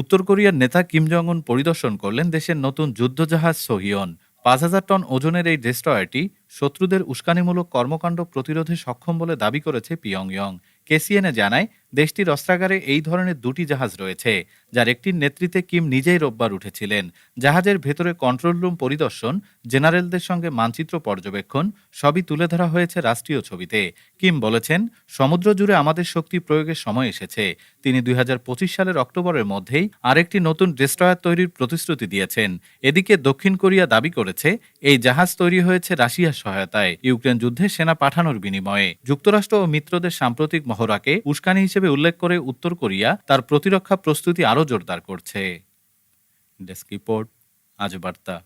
উত্তর কোরিয়ার নেতা কিম জং উন পরিদর্শন করলেন দেশের নতুন যুদ্ধজাহাজ সোহিয়ন। পাঁচ হাজার টন ওজনের এই ডেস্ট্রয়ারটি শত্রুদের উস্কানিমূলক কর্মকাণ্ড প্রতিরোধে সক্ষম বলে দাবি করেছে পিয়ংইয়ং। কেসিএনএ জানায় দেশটির অস্ত্রাগারে এই ধরনের দুটি জাহাজ রয়েছে, যার একটির নেতৃত্বে কিম নিজেই রোববার উঠেছিলেন। জাহাজের ভেতরে কন্ট্রোল রুম পরিদর্শন, জেনারেলদের সঙ্গে মানচিত্র পর্যবেক্ষণ, সবই তুলে ধরা হয়েছে রাষ্ট্রীয় ছবিতে। কিম বলেছেন, সমুদ্র জুড়ে আমাদের শক্তি প্রয়োগের সময় এসেছে। তিনি দুই হাজার পঁচিশ সালের অক্টোবরের মধ্যেই আরেকটি নতুন ডেস্ট্রয়ার তৈরির প্রতিশ্রুতি দিয়েছেন। এদিকে দক্ষিণ কোরিয়া দাবি করেছে, এই জাহাজ তৈরি হয়েছে রাশিয়ার সহায়তায়। ইউক্রেন যুদ্ধে সেনা পাঠানোর বিনিময়ে। যুক্তরাষ্ট্র ও মিত্রদের সাম্প্রতিক মহড়াকে উস্কানি হিসেবে উল্লেখ করে উত্তর কোরিয়া তার প্রতিরক্ষা প্রস্তুতি আরও জোরদার করছে। ডেস্ক রিপোর্ট আজ বার্তা।